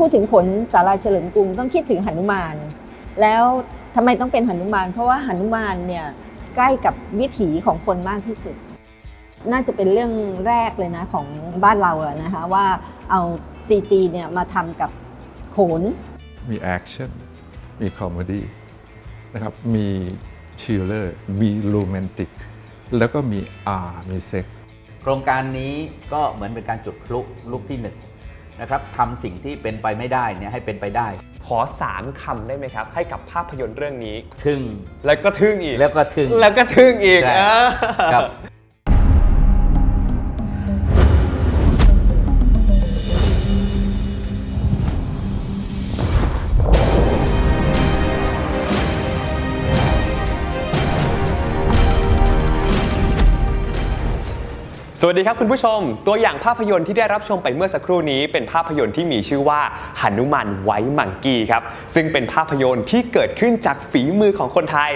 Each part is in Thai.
าพูดถึงขนสาราเฉลิมกรุงต้องคิดถึงหนุมาน แล้วทำไมต้องเป็นหนุมาน เพราะว่าหนุมานเนี่ยใกล้กับวิถีของคนมากที่สุด น่าจะเป็นเรื่องแรกเลยนะของบ้านเราอะนะคะว่าเอา CG เนี่ยมาทำกับโขน มีแอคชั่น มีคอมเมดี้นะครับ มีชิลเลอร์ มีโรแมนติก แล้วก็มีอาร์มีเซ็กซ์โครงการนี้ก็เหมือนเป็นการจุดพลุลูกที่หนึ่ง นะครับทำสิ่งที่เป็นไปไม่ได้เนี่ยให้เป็นไปได้ ขอสามคำได้ไหมครับ ให้กับภาพยนตร์เรื่องนี้ ทึ่งแล้วก็ทึ่งอีกแล้วก็ทึ่ง แล้วก็ทึ่งอีกใช่ อ่า ครับ สวัสดีครับคุณผู้ชม ตัวอย่างภาพยนตร์ที่ได้รับชมไปเมื่อสักครู่นี้เป็นภาพยนตร์ที่มีชื่อว่าหนุมานไว้มังกี้ครับซึ่งเป็นภาพยนตร์ที่เกิดขึ้นจากฝีมือของคนไทย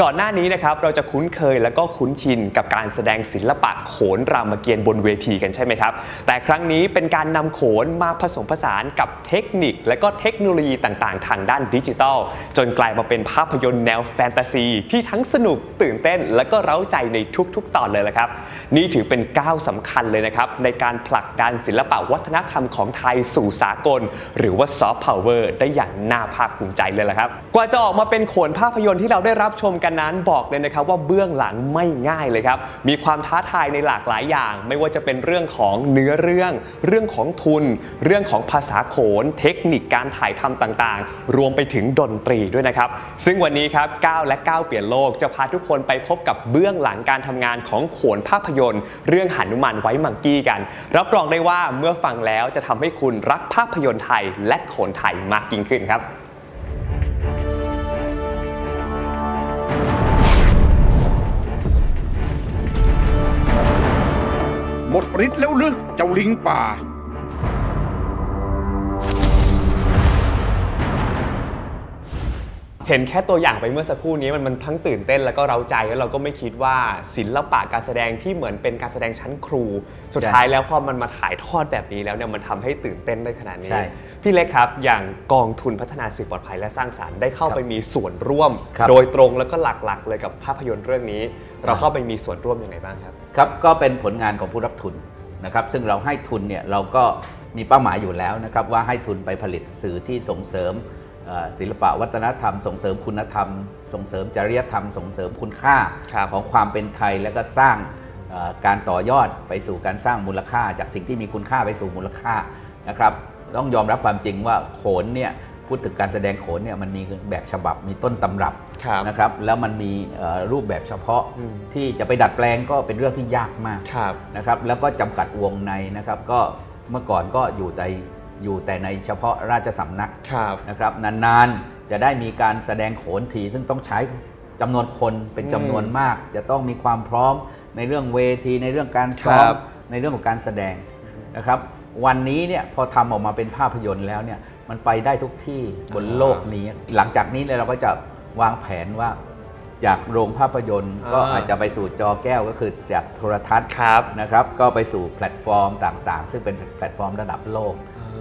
ก่อนหน้านี้นะครับเราจะคุ้นเคยและก็คุ้นชินกับการแสดงศิลปะโขนรามเกียรติ์บนเวทีกันใช่ไหมครับ แต่ครั้งนี้เป็นการนำโขนมาผสมผสานกับเทคนิค และก็เทคโนโลยีต่างๆ ทางด้านดิจิทัล จนกลายมาเป็นภาพยนตร์แนวแฟนตาซีที่ทั้งสนุกตื่นเต้น และก็เร้าใจในทุกๆ ตอนเลยละครับ นี่ถือเป็นก้าวสำคัญเลยนะครับ ในการผลักดันศิลปะวัฒนธรรมของไทยสู่สากล หรือว่าซอฟต์พาวเวอร์ได้อย่างน่าภาคภูมิใจเลยละครับ กว่าจะออกมาเป็นโขนภาพยนตร์ที่เราได้รับชมกันนั้นบอกเลยนะครับ ว่าเบื้องหลังไม่ง่ายเลยครับ มีความท้าทายในหลากหลายอย่าง ไม่ว่าจะเป็นเรื่องของเนื้อเรื่อง เรื่องของทุน เรื่องของภาษาโขน เทคนิคการถ่ายทำต่างๆ รวมไปถึงดนตรีด้วยนะครับ ซึ่งวันนี้ครับก้าวและก้าวเปลี่ยนโลกจะพาทุกคนไปพบกับเบื้องหลังการทำงานของโขนภาพยนตร์ เรื่องหนุมานไว้มังกี้กัน รับรองได้ว่าเมื่อฟังแล้วจะทำให้คุณรักภาพยนตร์ไทยและโขนไทยมากยิ่งขึ้นครับหมดฤทธิ์แล้วหรือเจ้าลิงป่า เห็นแค่ตัวอย่างไปเมื่อสักครู่นี้มันมันทั้งตื่นเต้นแล้วก็เราใจแล้วเราก็ไม่คิดว่าศิลปะการแสดงที่เหมือนเป็นการแสดงชั้นครู สุดท้ายแล้วพอมันมาถ่ายทอดแบบนี้แล้วเนี่ยมันทำให้ตื่นเต้นได้ขนาดนี้ ใช่พี่เล็กครับ อย่างกองทุนพัฒนาสื่อปลอดภัยและสร้างสารรค์ได้เข้าครับไปมีส่วนร่วม ครับโดยตรงแล้วก็หลักๆ เลยกับภาพยนตร์เรื่องนี้ เราเข้าไปมีส่วนร่วมยังไงบ้างครับ ครับก็เป็นผลงานของผู้รับทุนนะครับ ซึ่งเราให้ทุนเนี่ยเราก็มีเป้าหมายอยู่แล้วนะครับว่าให้ทุนไปผลิตสื่อที่ส่งเสริมเอ่อ ศิลปะวัฒนธรรม ส่งเสริมคุณธรรม ส่งเสริมจริยธรรม ส่งเสริมคุณค่าครับของความเป็นไทยแล้วก็สร้างเอ่อการต่อยอดไปสู่การสร้างมูลค่า จากสิ่งที่มีคุณค่าไปสู่มูลค่านะครับต้องยอมรับความจริงว่าโขนเนี่ยพูดถึงการแสดงโขนเนี่ยมันมีแบบฉบับมีต้นตำรับครับนะครับแล้วมันมีเอ่อรูปแบบเฉพาะอืมที่จะไปดัดแปลงก็เป็นเรื่องที่ยากมากครับนะครับแล้วก็จำกัดวงในนะครับก็เมื่อก่อนก็อยู่แต่ อยู่แต่ในเฉพาะราชสำนักครับนะครับนานๆจะได้มีการแสดงโขนทีซึ่งต้องใช้จำนวนคนเป็นจำนวนมาก จะต้องมีความพร้อมในเรื่องเวทีในเรื่องการซ้อครัมบในเรื่องของการแสดงนะครับ วันนี้เนี่ยพอทำออกมาเป็นภาพยนตร์แล้วเนี่ยมันไปได้ทุกที่บนโลกนี้ หลังจากนี้เนี่ยเราก็จะวางแผนว่าจากโรงภาพยนตร์ก็อ่าอาจจะไปสู่จอแก้วก็คือจากโทรทัศน์ครับนะครับ ก็ไปสู่แพลตฟอร์มต่างๆ ซึ่งเป็นแพลตฟอร์มระดับโลก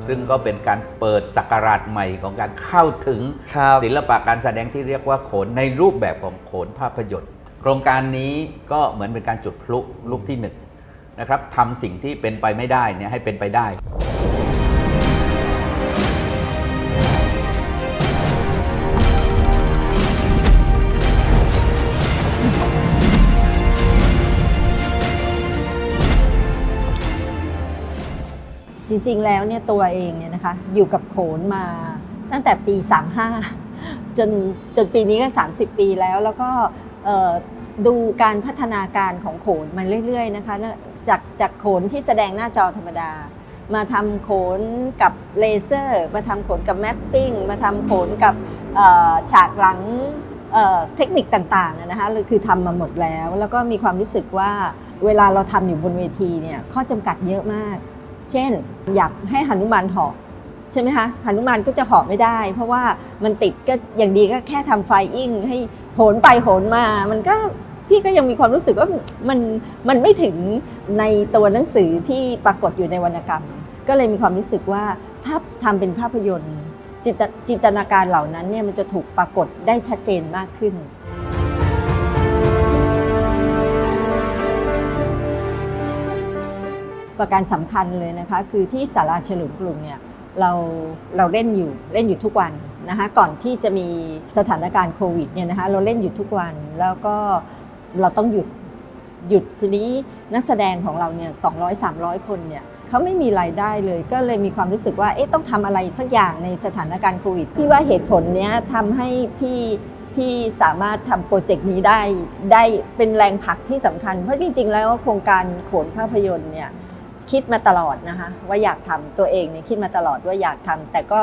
ซึ่งก็เป็นการเปิดศักราชใหม่ของการเข้าถึงครับศิลปะการแสดงที่เรียกว่าโขนในรูปแบบของโขนภาพยนตร์ โครงการนี้ก็เหมือนเป็นการจุดพลุลูกที่หนึ่งนะครับทำสิ่งที่เป็นไปไม่ได้เนี่ยให้เป็นไปได้ ริงๆแล้วเนี่ยตัวเองเนี่ยนะคะอยู่กับโขนมาตั้งแต่ปี 35 จนจนปีนี้ก็ 30 ปีแล้ว แล้วก็ดูการพัฒนาการของโขนมาเรื่อยๆนะคะจากจากโขนที่แสดงหน้าจอธรรมดา มาทำโขนกับเลเซอร์ มาทำโขนกับแมปปิ้งมาทำโขนกับฉากหลังเเทคนิคต่างๆอะนะคะคือทำมาหมดแล้ว แล้วก็มีความรู้สึกว่าเวลาเราทำอยู่บนเวทีเนี่ยข้อจำกัดเยอะมาก เช่น อยากให้หนุมานหาะใช่ไหมคะหนุมานก็จะหาะไม่ได้ เพราะว่ามันติดก็อย่างดีก็แค่ทำไฟอิ่งให้โหนไปโหนมา มันก็พี่ก็ยังมีความรู้สึกว่ามันมันไม่ถึงในตัวหนังสือที่ปรากฏอยู่ในวรรณกรรม ก็เลยมีความรู้สึกว่าถ้าทำเป็นภาพยนตร์จินตนาการเหล่านั้นเนี่ยมันจะถูกปรากฏได้ชัดเจนมากขึ้น ประการสำคัญเลยนะคะคือที่ศาลาเฉลิมกรุงเนี่ยเราเราเล่นอยู่เล่นอยู่ทุกวันนะคะก่อนที่จะมีสถานการณ์โควิดเนี่ยนะคะเราเล่นอยู่ทุกวันแล้วก็เราต้องหยุดหยุดทีนี้นักแสดงของเราเนี่ย200 300คนเนี่ยเขาไม่มีรายได้เลย ก็เลยมีความรู้สึกว่าเอ๊ะต้องทำอะไรสักอย่างในสถานการณ์โควิดพี่ว่าเหตุผลเนี้ยทำให้พี่พี่สามารถทำโปรเจกต์นี้ได้ได้เป็นแรงผลักที่สำคัญ เพราะจริง ๆ แล้วโครงการโขนภาพยนตร์เนี่ย คิดมาตลอดนะคะว่าอยากทำตัวเองเนี่ยคิดมาตลอดว่าอยากทำแต่ก็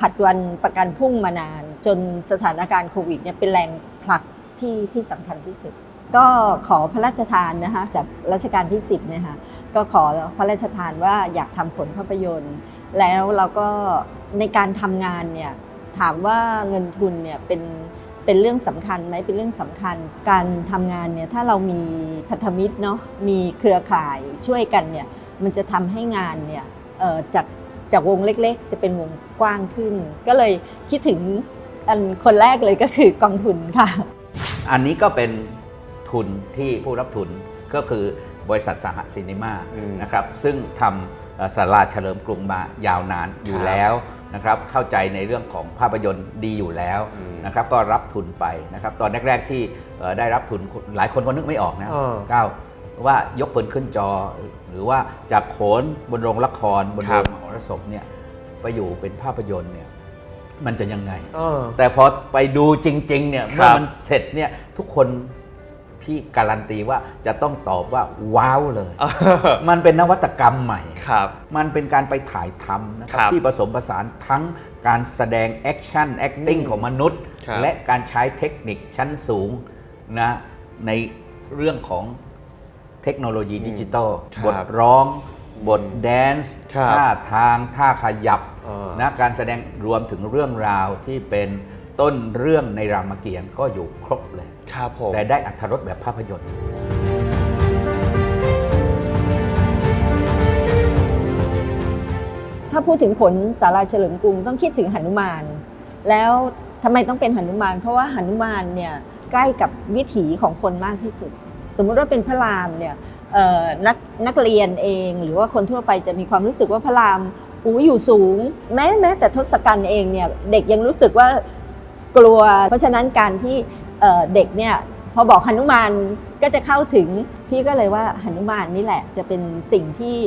ผัดวันประกันพรุ่งมานาน จนสถานการณ์โควิดเนี่ยเป็นแรงผลักที่ที่สำคัญที่สุด ก็ขอพระราชทานนะคะจากรัชกาลที่ 10เนี่ยค่ะก็ขอพระราชทานว่าอยากทำผลภาพยนตร์ แล้วเราก็ในการทำงานเนี่ยถามว่าเงินทุนเนี่ยเป็น เป็นเรื่องสำคัญไหมเป็นเรื่องสำคัญ การทำงานเนี่ยถ้าเรามีพันธมิตรเนาะมีเครือข่ายช่วยกันเนี่ยมันจะทำให้งานเนี่ยจากจากวงเล็กๆ จะเป็นวงกว้างขึ้น ก็เลยคิดถึงอันคนแรกเลยก็คือกองทุนค่ะ อันนี้ก็เป็นทุนที่ผู้รับทุนก็คือบริษัทสหซินีมานะครับซึ่งทำเอ่อศาลาเฉลิมกรุงมายาวนานอยู่แล้ว นะครับเข้าใจในเรื่องของภาพยนตร์ดีอยู่แล้วอืมนะครับก็รับทุนไปนะครับตอนแรก ๆ ที่เอ่อได้รับทุนหลายคนก็นึกไม่ออกนะเออก้าวว่ายกปืนขึ้นจอ หรือว่าจากโขนบนโรงละครบนคโรรับ งมหรสพเนี่ยไปอยู่เป็นภาพยนตร์เนี่ยมันจะยังไง เออ แต่พอไปดูจริงๆเนี่ยครับเมื่อมันเสร็จเนี่ยทุกคน พี่การันตีว่าจะต้องตอบว่าว้าวเลยเออมันเป็นนวัตกรรมใหม่ครับมันเป็นการไปถ่ายทำนะครัครับที่ผสมผสานทั้งการแสดงแอคชั่น acting อืมของมนุษย์ครับและการใช้เทคนิคชั้นสูงนะในเรื่องของเทคโนโลยีดิจิตอลครับบทร้อง บทแดนซ์ครับท่าทางท่าขยับเออนะการแสดงรวมถึงเรื่องราวที่เป็น ต้นเรื่องในรามเกียรติ์ก็อยู่ครบเลยครับผมแต่ได้อัธรสแบบภาพยนตร์ ถ้าพูดถึงขนสาราเฉลิมกรุงต้องคิดถึงหนุมาน แล้วทำไมต้องเป็นหนุมาน เพราะว่าหนุมานเนี่ยใกล้กับวิถีของคนมากที่สุด สมมุติว่าเป็นพระรามเนี่ยเอ่อนักนักเรียนเองหรือว่าคนทั่วไปจะมีความรู้สึกว่าพระรามอูอยู่สูง แม้แม้แต่ทศกัณฐ์เองเนี่ยเด็กยังรู้สึกว่า กลัว เพราะฉะนั้นการที่เด็กเนี่ยพอบอกหนุมานก็จะเข้าถึงพี่ก็เลยว่าหนุมานนี่แหละจะเป็นสิ่งที่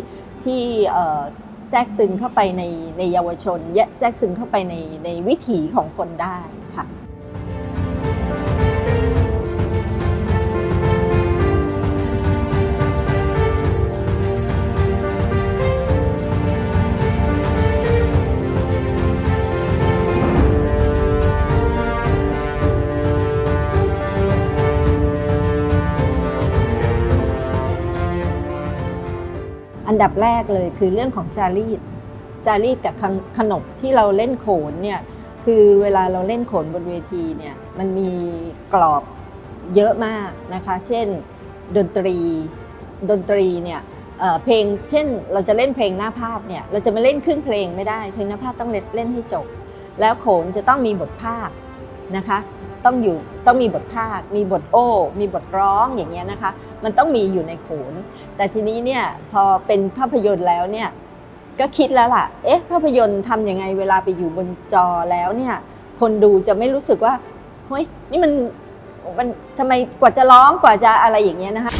ที่แทรกซึมเข้าไปในในเยาวชนแยะแทรกซึมเข้าไปในในวิถีของคนได้ ดับแรกเลยคือเรื่องของจารีตจารีตกับขนขนบที่เราเล่นโขนเนี่ยคือเวลาเราเล่นโขนบนเวทีเนี่ยมันมีกรอบเยอะมากนะคะ เช่นดนตรีดนตรีเนี่ยเเพลงเช่นเราจะเล่นเพลงหน้าพาดเนี่ยเราจะมาเล่นครึ่งเพลงไม่ได้เพลงหน้าพาดต้องเล่นเล่นให้จบ แล้วโขนจะต้องมีบทภาคนะคะ ต้องอยู่ต้องมีบทภาค มีบทโอ้ มีบทร้องอย่างเงี้ยนะคะ มันต้องมีอยู่ในโขน แต่ทีนี้เนี่ยพอเป็นภาพยนตร์แล้วเนี่ยก็คิดแล้วล่ะ เอ๊ะภาพยนตร์ทำยังไงเวลาไปอยู่บนจอแล้วเนี่ยคนดูจะไม่รู้สึกว่าเฮ้ยนี่มันมันทำไมกว่าจะร้องกว่าจะอะไรอย่างเงี้ยนะคะ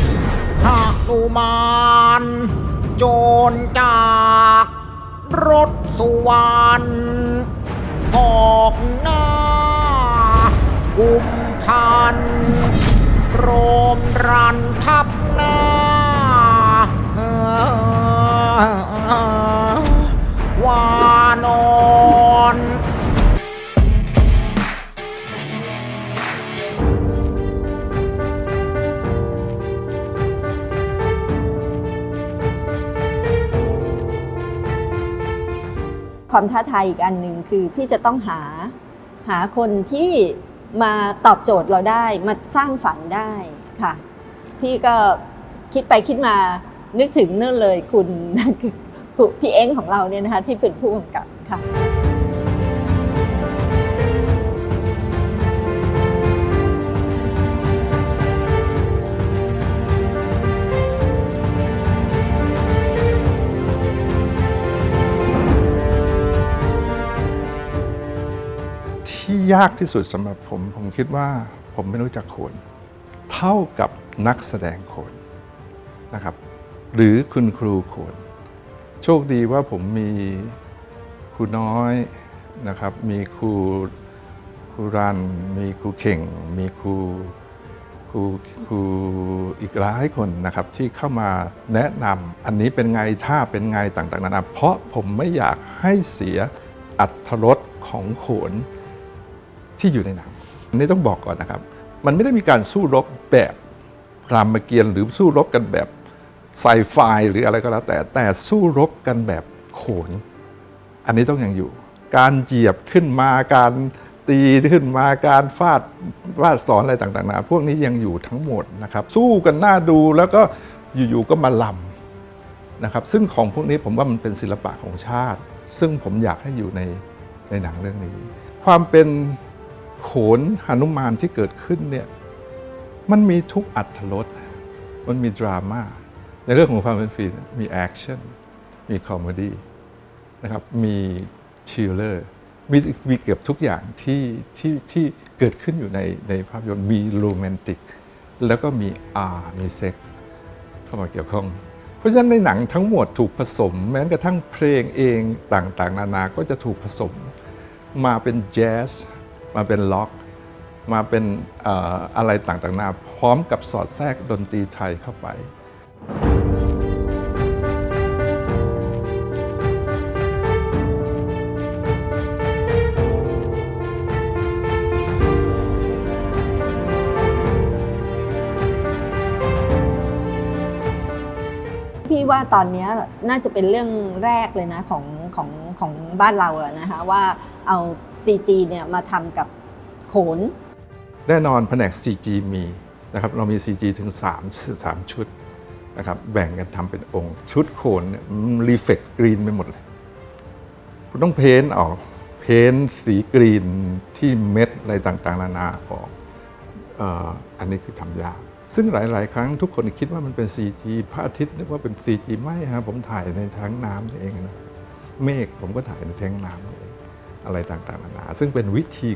หากอุมานโจรจากรถสุวรรณออกหน้า กุมพันโรมรันทับหน้าวานอนความท้าทายอีกอันหนึ่งคือพี่จะต้องหาหาคนที่ มาตอบโจทย์เราได้ มาสร้างฝันได้ค่ะ พี่ก็คิดไปคิดมานึกถึงนั่นเลยคุณคุณครูพี่เอ้งของเราเนี่ยนะคะที่เป็นผู้กำกับค่ะ ยากที่สุดสำหรับผม ผมคิดว่าผมไม่รู้จักโขน เท่ากับนักแสดงโขนนะครับ หรือคุณครูโขน โชคดีว่าผมมีครูน้อยนะครับ มีครูครูรัน มีครูเข่ง มีครูครูครูอีกหลายคนนะครับที่เข้ามาแนะนำอันนี้เป็นไงท่าเป็นไงต่างๆนานาเพราะผมไม่อยากให้เสียอัตรสของโขน ที่อยู่ในหนังนนี้ต้องบอกก่อนนะครับ มันไม่ได้มีการสู้รบแบบรามเกียรติ์หรือสู้รบกันแบบไซไฟหรืออะไรก็แล้วแต่แต่สู้รบกันแบบโขน อันนี้ต้องยังอยู่ การเหยียบขึ้นมาการตีขึ้นมาการฟาดวาดสอนอะไรต่างๆนานาพวกนี้ยังอยู่ทั้งหมดนะครับ สู้กันหน้าดูแล้วก็อยู่ๆก็มาลำนะครับ ซึ่งของพวกนี้ผมว่ามันเป็นศิลปะของชาติ ซึ่งผมอยากให้อยู่ในในหนังเรื่องนี้ ความเป็น โขนหนุมานที่เกิดขึ้นเนี่ยมันมีทุกอัตรสมันมีดราม่าในเรื่องของความเป็นฟิล์มมีแอคชั่นมีคอมเมดี้นะครับมีชิลเลอร์มีมีเกือบทุกอย่างที่ที่ที่เกิดขึ้นอยู่ในในภาพยนตร์มีโรแมนติก แล้วก็มีอาร์มีเซ็กส์เข้ามาเกี่ยวข้อง เพราะฉะนั้นในหนังทั้งหมดถูกผสม แม้กระทั่งเพลงเองต่างๆ นานาก็จะถูกผสมมาเป็นแจ๊ส มาเป็นล็อก มาเป็นอะไรต่างๆนานาพร้อมกับสอดแทรกดนตรีไทยเข้าไป ว่าตอนนี้น่าจะเป็นเรื่องแรกเลยนะของของของบ้านเราอะนะคะว่าเอา CG เนี่ยมาทำกับโขน แน่นอนแผนก CG มีนะครับเรามี CG ถึง 3 3 ชุดนะครับแบ่งกันทำเป็นองค์ ชุดโขนเนี่ยรีเฟกกรีนไปหมดเลยคุณต้องเพ้นท์ออกเพ้นท์สีกรีนที่เม็ดอะไรต่างๆ นานาออกอออันนี้คือทำยาก ซึ่งหลาย ๆ ครั้งทุกคนคิดว่ามันเป็น CG พระอาทิตย์นึกว่าเป็น CG ไม่ฮะผมถ่ายในทั้งน้ำเองนะเมฆผมก็ถ่ายในแท้งน้ำเองอะไรต่างๆนานาซึ่งเป็นวิธี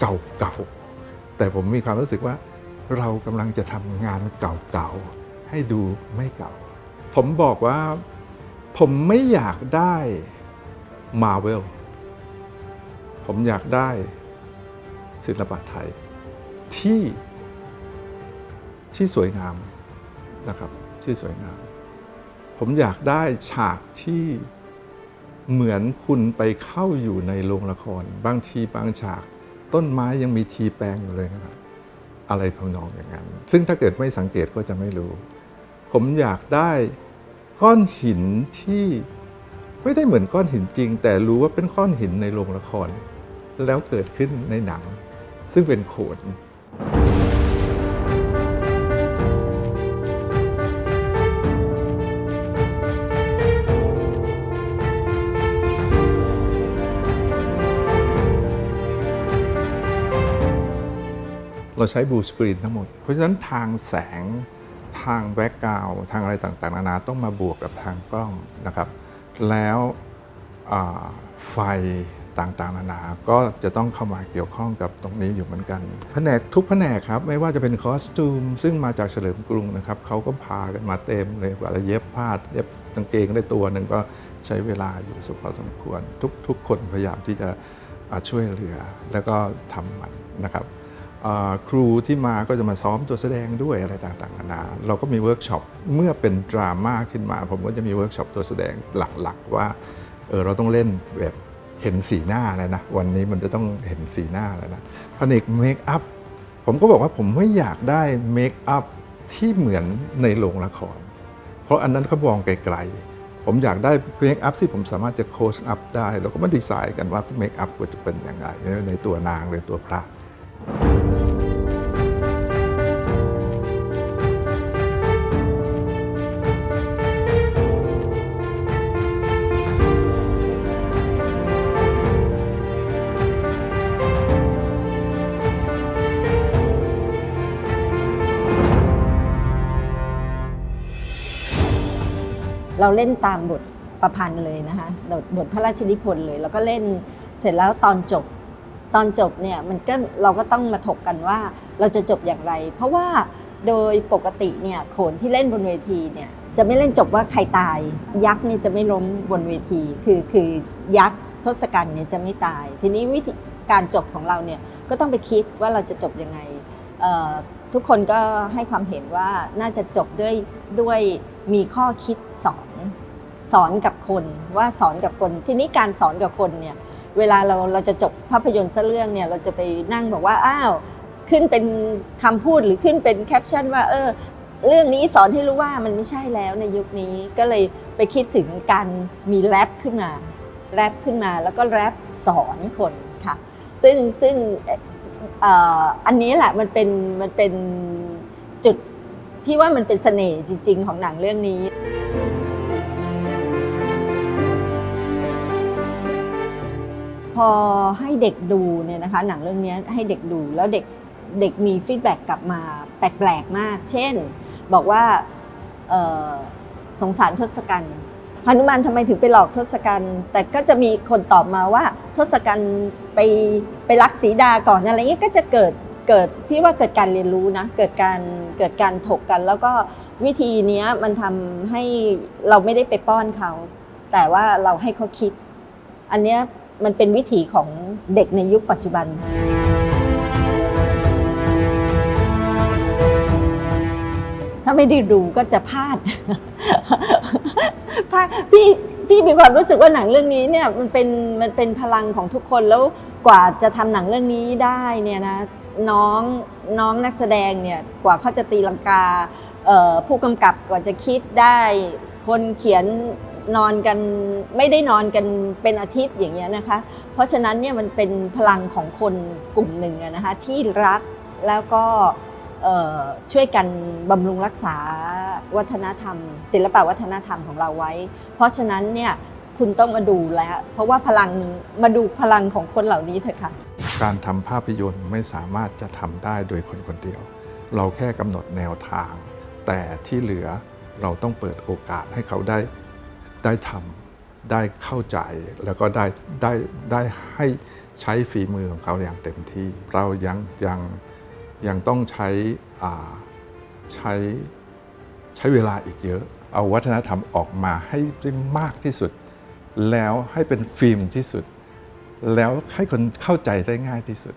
เก่าๆแต่ผมมีความรู้สึกว่า เรากำลังจะทำงานเก่าๆให้ดูไม่เก่า ผมบอกว่าผมไม่อยากได้มาเวลผมอยากได้ศิลปะไทยที่ ที่สวยงามนะครับที่สวยงาม ผมอยากได้ฉากที่เหมือนคุณไปเข้าอยู่ในโรงละคร บางทีบางฉาก ต้นไม้ยังมีทีแปลงอยู่เลยนะครับอะไรทำนองอย่างนั้น ซึ่งถ้าเกิดไม่สังเกตก็จะไม่รู้ ผมอยากได้ก้อนหินที่ไม่ได้เหมือนก้อนหินจริง แต่รู้ว่าเป็นก้อนหินในโรงละคร แล้วเกิดขึ้นในหนัง ซึ่งเป็นโขน เราใช้บลูสกรีนทั้งหมด เพราะฉะนั้นทางแสงทางแบ็กกราวทางอะไรต่างๆ นานาต้องมาบวกกับทางกล้องนะครับ แล้วไฟต่างๆ นานา ก็จะต้องเข้ามาเกี่ยวข้องกับตรงนี้อยู่เหมือนกัน แผนกทุกแผนกครับ ไม่ว่าจะเป็นคอสตูม ซึ่งมาจากเฉลิมกรุงนะครับ เขาก็พากันมาเต็มเลยกว่าจะเย็บผ้าเย็บกางเกงได้ตัวหนึ่งก็ใช้เวลาอยู่สุพอสมควร ทุกทุกคนพยายามที่จะช่วยเหลือ แล้วก็ทำมันนะครับ ครูที่มาก็จะมาซ้อมตัวแสดงด้วยอะไรต่างๆนานาเราก็มีเวิร์กช็อปเมื่อเป็นดราม่าขึ้นมา ผมก็จะมีเวิร์กช็อปตัวแสดงหลักๆ ว่าเออเราต้องเล่นแบบเห็นสีหน้าแล้วนะ วันนี้มันจะต้องเห็นสีหน้าแล้วนะแผนกเมคอัพผมก็บอกว่าผมไม่อยากได้เมคอัพที่เหมือนในโรงละคร เพราะอันนั้นเขามองไกลๆ ผมอยากได้เมคอัพที่ผมสามารถจะโคชอัพได้เราก็มาดีไซน์กันว่าเมคอัพควรจะเป็นยังไงในตัวนางหรือตัวพระ เราเล่นตามบทประพันธ์เลยนะคะบทบทพระราชนิพนธ์เลย แล้วก็เล่นเสร็จแล้วตอนจบตอนจบเนี่ยมันก็เราก็ต้องมาถกกันว่าเราจะจบอย่างไร เพราะว่าโดยปกติเนี่ยโขนที่เล่นบนเวทีเนี่ยจะไม่เล่นจบว่าใครตาย ยักษ์เนี่ยจะไม่ล้มบนเวที คือคือยักษ์ทศกัณฐ์เนี่ยจะไม่ตาย ทีนี้วิธีการจบของเราเนี่ยก็ต้องไปคิดว่าเราจะจบยังไง ทุกคนก็ให้ความเห็นว่าน่าจะจบด้วยด้วยมีข้อคิดสอนสอนกับคนว่าสอนกับคน ทีนี้การสอนกับคนเนี่ยเวลาเราเราจะจบภาพยนตร์สักเรื่องเนี่ยเราจะไปนั่งบอกว่าอ้าวขึ้นเป็นคำพูดหรือขึ้นเป็นแคปชั่นว่าเออเรื่องนี้สอนให้รู้ว่ามันไม่ใช่แล้วในยุคนี้ก็เลยไปคิดถึงการมีแรปขึ้นมาแรปขึ้นมาแล้วก็แรปสอนคน ซึ่งซึ่งอันนี้แหละมันเป็นมันเป็นจุดพี่ว่ามันเป็นเสน่ห์จริง ๆ ของหนังเรื่องนี้พอให้เด็กดูเนี่ยนะคะหนังเรื่องนี้ให้เด็กดูแล้วเด็กเด็กมีฟีดแบ็กกลับมาแปลกๆมาก เช่น บอกว่าสงสารทศกัณฐ์ หนุมานทำไมถึงไปหลอกทศกัณฐ์แต่ก็จะมีคนตอบมาว่าทศกัณฐ์ไปไปรักสีดาก่อนอะไรเงี้ยก็จะเกิดเกิดพี่ว่าเกิดการเรียนรู้นะเกิดการเกิดการถกกัน แล้วก็วิธีเนี้ยมันทำให้เราไม่ได้ไปป้อนเขา แต่ว่าเราให้เขาคิด อันเนี้ยมันเป็นวิถีของเด็กในยุคปัจจุบันถ้าไม่ได้ดูก็จะพลาด พลาดพี่พี่มีความรู้สึกว่าหนังเรื่องนี้เนี่ยมันเป็นมันเป็นพลังของทุกคนแล้วกว่าจะทำหนังเรื่องนี้ได้เนี่ยนะน้องน้องนักแสดงเนี่ยกว่าเขาจะตีลังกาเอ่อผู้กำกับกว่าจะคิดได้ คนเขียนนอนกันไม่ได้นอนกันเป็นอาทิตย์อย่างเงี้ยนะคะ เพราะฉะนั้นเนี่ยมันเป็นพลังของคนกลุ่มหนึ่งอะนะคะที่รักแล้วก็ ช่วยกันบำรุงรักษาวัฒนธรรม ศิลปวัฒนธรรมของเราไว้ เพราะฉะนั้นเนี่ยคุณต้องมาดูแล้ว เพราะว่าพลังมาดูพลังของคนเหล่านี้เถอะค่ะ การทำภาพยนตร์ไม่สามารถจะทำได้โดยคนคนเดียว เราแค่กำหนดแนวทาง แต่ที่เหลือเราต้องเปิดโอกาสให้เขาได้ได้ทำได้เข้าใจแล้วก็ได้ได้ได้ให้ใช้ฝีมือของเขาอย่างเต็มที่ เรายังยัง ยังต้องใช้ใช้ใช้เวลาอีกเยอะ เอาวัฒนธรรมออกมาให้ได้มากที่สุด แล้วให้เป็นฟิล์มที่สุด แล้วให้คนเข้าใจได้ง่ายที่สุด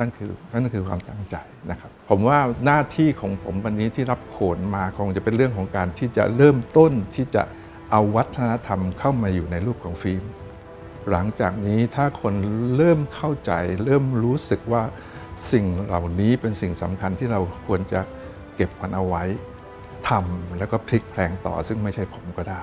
นั่นคือนั่นคือความตั้งใจนะครับ ผมว่าหน้าที่ของผมวันนี้ที่รับโขนมาคงจะเป็นเรื่องของการที่จะเริ่มต้นที่จะเอาวัฒนธรรมเข้ามาอยู่ในรูปของฟิล์มหลังจากนี้ถ้าคนเริ่มเข้าใจ เริ่มรู้สึกว่า สิ่งเหล่านี้เป็นสิ่งสำคัญที่เราควรจะเก็บมันเอาไว้ทำแล้วก็พลิกแพลงต่อซึ่งไม่ใช่ผมก็ได้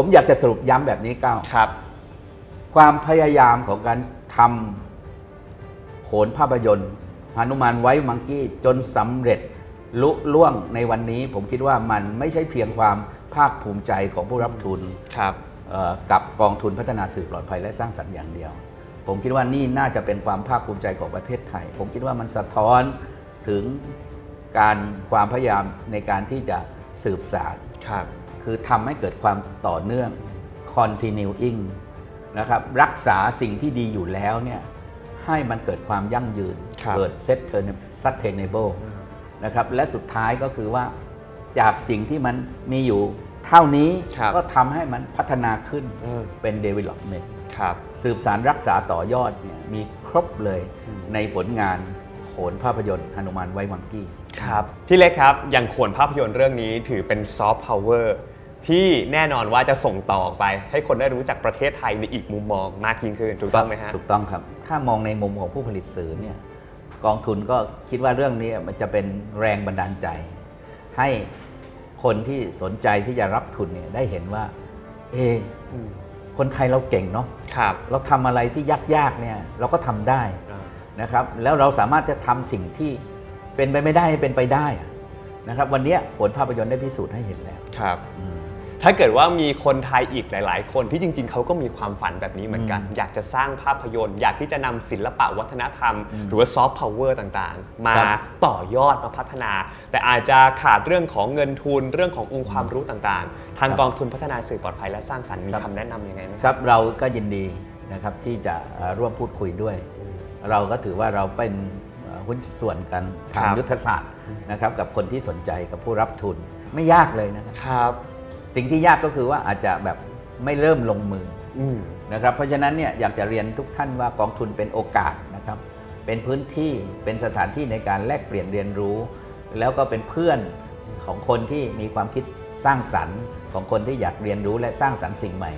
ผมอยากจะสรุปย้ำแบบนี้ก้าวครับ ความพยายามของการทำโขนภาพยนตร์หนุมานไว้มังกี้จนสำเร็จลุล่วงในวันนี้ ผมคิดว่ามันไม่ใช่เพียงความภาคภูมิใจของผู้รับทุนครับเอ่อกับกองทุนพัฒนาสื่อปลอดภัยและสร้างสรรค์อย่างเดียว ผมคิดว่านี่น่าจะเป็นความภาคภูมิใจของประเทศไทย ผมคิดว่ามันสะท้อนถึงการความพยายามในการที่จะสืบสารครับคือทำให้เกิดความต่อเนื่อง continuing นะครับรักษาสิ่งที่ดีอยู่แล้วเนี่ยให้มันเกิดความยั่งยืน ครับ เกิด set sustainable นะครับและสุดท้ายก็คือว่าจากสิ่งที่มันมีอยู่เท่านี้ครับ ก็ทำให้มันพัฒนาขึ้นเออเป็น development ครับ สืบสารรักษาต่อยอดเนี่ยมีครบเลยในผลงานโขนภาพยนตร์ฮนุมานไว้วังกี้ ครับ พี่เล็กครับ อย่างโขนภาพยนตร์เรื่องนี้ถือเป็นซอฟต์พาวเวอร์ ที่แน่นอนว่าจะส่งต่อออกไป ให้คนได้รู้จักประเทศไทยในอีกมุมมองมากยิ่งขึ้นถูกต้องไหมฮะถูกต้องครับ ถ้ามองในมุมของผู้ผลิตสื่อเนี่ยกองทุนก็คิดว่าเรื่องนี้มันจะเป็นแรงบันดาลใจ ให้คนที่สนใจที่จะรับทุนเนี่ยได้เห็นว่า เอะคนไทยเราเก่งเนาะครับ เราทำอะไรที่ยากๆเนี่ยเราก็ทำได้นะครับ แล้วเราสามารถจะทำสิ่งที่เป็นไปไม่ได้ให้เป็นไปได้อะนะครับ วันเนี้ยผลภาพยนตร์ได้พิสูจน์ให้เห็นแล้วครับอืม ถ้าเกิดว่ามีคนไทยอีกหลาย ๆ คนที่จริง ๆ เขาก็มีความฝันแบบนี้เหมือนกันอืมอยากจะสร้างภาพยนตร์ อยากที่จะนำศิลปะวัฒนธรรมอืมหรือว่าซอฟต์พาวเวอร์ต่าง ๆ มาครับต่อยอดมาพัฒนา แต่อาจจะขาดเรื่องของเงินทุนเรื่องขององค์ความรู้ต่าง ๆ ทางกองทุนพัฒนาสื่อปลอดภัยและสร้างสรรค์มีคำแนะนำยังไงไหมครับเราก็ยินดีนะครับที่จะเอ่อร่วมพูดคุยด้วย เราก็ถือว่าเราเป็นเอ่อหุ้นส่วนกันทางครับยุทธศาสตร์นะครับกับคนที่สนใจกับผู้รับทุนไม่ยากเลยนะครับ ครับ สิ่งที่ยากก็คือว่าอาจจะแบบไม่เริ่มลงมืออืม นะครับ เพราะฉะนั้นเนี่ยอยากจะเรียนทุกท่านว่ากองทุนเป็นโอกาสนะครับ เป็นพื้นที่เป็นสถานที่ในการแลกเปลี่ยนเรียนรู้ แล้วก็เป็นเพื่อนของคนที่มีความคิดสร้างสรรค์ ของคนที่อยากเรียนรู้และสร้างสรรค์สิ่งใหม่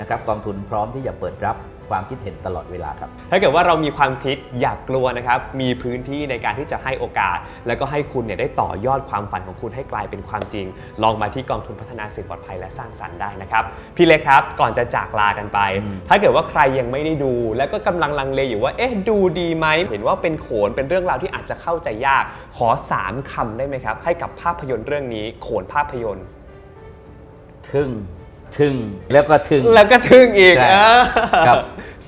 นะครับ กองทุนพร้อมที่จะเปิดรับ ความคิดเห็นตลอดเวลาครับ ถ้าเกิดว่าเรามีความคิดอยากกลัวนะครับ มีพื้นที่ในการที่จะให้โอกาส แล้วก็ให้คุณเนี่ยได้ต่อยอดความฝันของคุณให้กลายเป็นความจริง ลองมาที่กองทุนพัฒนาสื่อปลอดภัยและสร้างสรรค์ได้นะครับ พี่เล็กครับ ก่อนจะจากลากันไปอืมถ้าเกิดว่าใครยังไม่ได้ดู แล้วก็กำลังลังเลอยู่ว่า เอ๊ะ ดูดีไหม เห็นว่าเป็นโขน เป็นเรื่องราวที่อาจจะเข้าใจยาก ขอสามคำได้ไหมครับ ให้กับภาพยนตร์เรื่องนี้ โขนภาพยนตร์ ทึ่ง ทึ่ง แล้วก็ทึ่ง แล้วก็ทึ่งอีกใช่เออครับ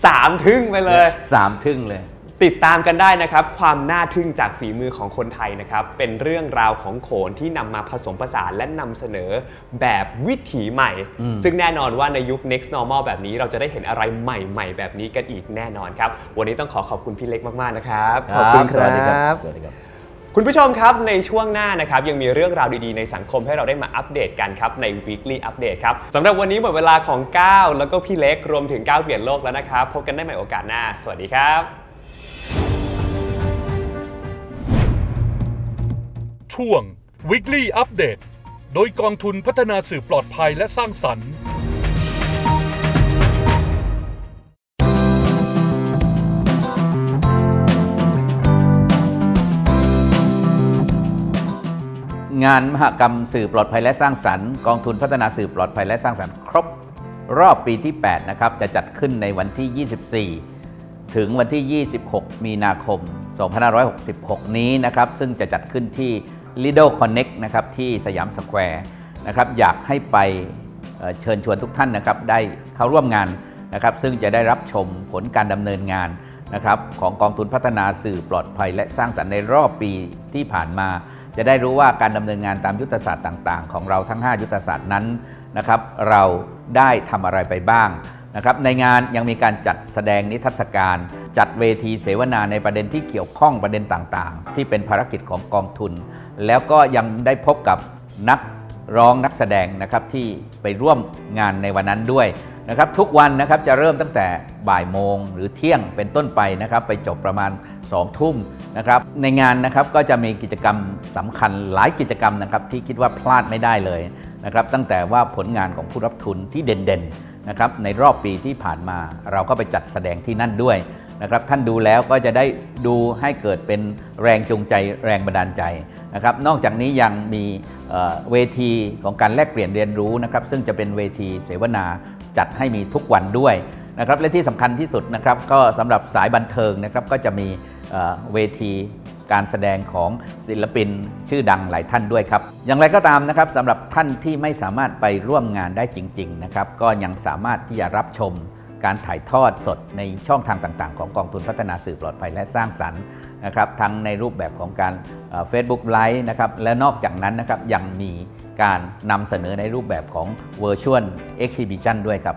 สามทึ่งไปเลย สามทึ่งเลย ติดตามกันได้นะครับ ความน่าทึ่งจากฝีมือของคนไทยนะครับ เป็นเรื่องราวของโขนที่นำมาผสมผสานและนำเสนอแบบวิถีใหม่ อืม ซึ่งแน่นอนว่าในยุค next normal แบบนี้เราจะได้เห็นอะไรใหม่ ๆ แบบนี้กันอีกแน่นอนครับ วันนี้ต้องขอขอบคุณพี่เล็กมาก ๆ นะครับ ขอบคุณคสวัสดีครัรับ บ สวัสดีครับ คุณผู้ชมครับ ในช่วงหน้านะครับ ยังมีเรื่องราวดีๆ ในสังคมให้เราได้มาอัปเดตกันครับ ใน weekly update ครับสำหรับวันนี้หมดเวลาของก้าแล้วก็พี่เล็กรวมถึงก้าเปลี่ยนโลกแล้วนะครับ พบกันได้ใหม่โอกาสหน้า สวัสดีครับ ช่วง Weekly Update โดยกองทุนพัฒนาสื่อปลอดภัยและสร้างสรรค์ งานมหกรรมสื่อปลอดภัยและสร้างสรรค์ กองทุนพัฒนาสื่อปลอดภัยและสร้างสรรค์ ครบรอบปีที่ 8 นะครับ จะจัดขึ้นในวันที่ 24 ถึงวันที่ 26 มีนาคม 2566 นี้นะครับ ซึ่งจะจัดขึ้นที่ Lido Connect นะครับ ที่สยามสแควร์นะครับ อยากให้ไปเอ่อเชิญชวนทุกท่านนะครับ ได้เข้าร่วมงานนะครับ ซึ่งจะได้รับชมผลการดำเนินงานนะครับของกองทุนพัฒนาสื่อปลอดภัยและสร้างสรรค์ในรอบปีที่ผ่านมา จะได้รู้ว่าการดำเนินงานตามยุทธศาสตร์ต่าง ๆ ของเราทั้ง 5 ยุทธศาสตร์นั้นนะครับเราได้ทำอะไรไปบ้างนะครับในงานยังมีการจัดแสดงนิทรรศการ จัดเวทีเสวนาในประเด็นที่เกี่ยวข้องประเด็นต่างๆ ที่เป็นภารกิจของกองทุน แล้วก็ยังได้พบกับนักร้องนักแสดงนะครับที่ไปร่วมงานในวันนั้นด้วยนะครับทุกวันนะครับจะเริ่มตั้งแต่บ่ายโมงหรือเที่ยงเป็นต้นไปนะครับไปจบประมาณ 2 ทุ่มนะครับในงานนะครับก็จะมีกิจกรรมสำคัญหลายกิจกรรมนะครับที่คิดว่าพลาดไม่ได้เลยนะครับตั้งแต่ว่าผลงานของผู้รับทุนที่เด่นๆนะครับในรอบปีที่ผ่านมาเราก็ไปจัดแสดงที่นั่นด้วยนะครับท่านดูแล้วก็จะได้ดูให้เกิดเป็นแรงจูงใจแรงบันดาลใจนะครับนอกจากนี้ยังมีเอ่อเวทีของการแลกเปลี่ยนเรียนรู้นะครับซึ่งจะเป็นเวทีเสวนาจัดให้มีทุกวันด้วยนะครับและที่สำคัญที่สุดนะครับก็สำหรับสายบันเทิงนะครับก็จะมี เวทีการแสดงของศิลปินชื่อดังหลายท่านด้วยครับ อย่างไรก็ตามนะครับสำหรับท่านที่ไม่สามารถไปร่วมงานได้จริงๆนะครับก็ยังสามารถที่จะรับชมการถ่ายทอดสดในช่องทางต่างๆ ของกองทุนพัฒนาสื่อปลอดภัยและสร้างสรรค์นะครับทั้งในรูปแบบของการเฟซบุ๊กไลฟ์นะครับและนอกจากนั้นนะครับยังมีการนำเสนอในรูปแบบของ Virtual Exhibition ด้วยครับ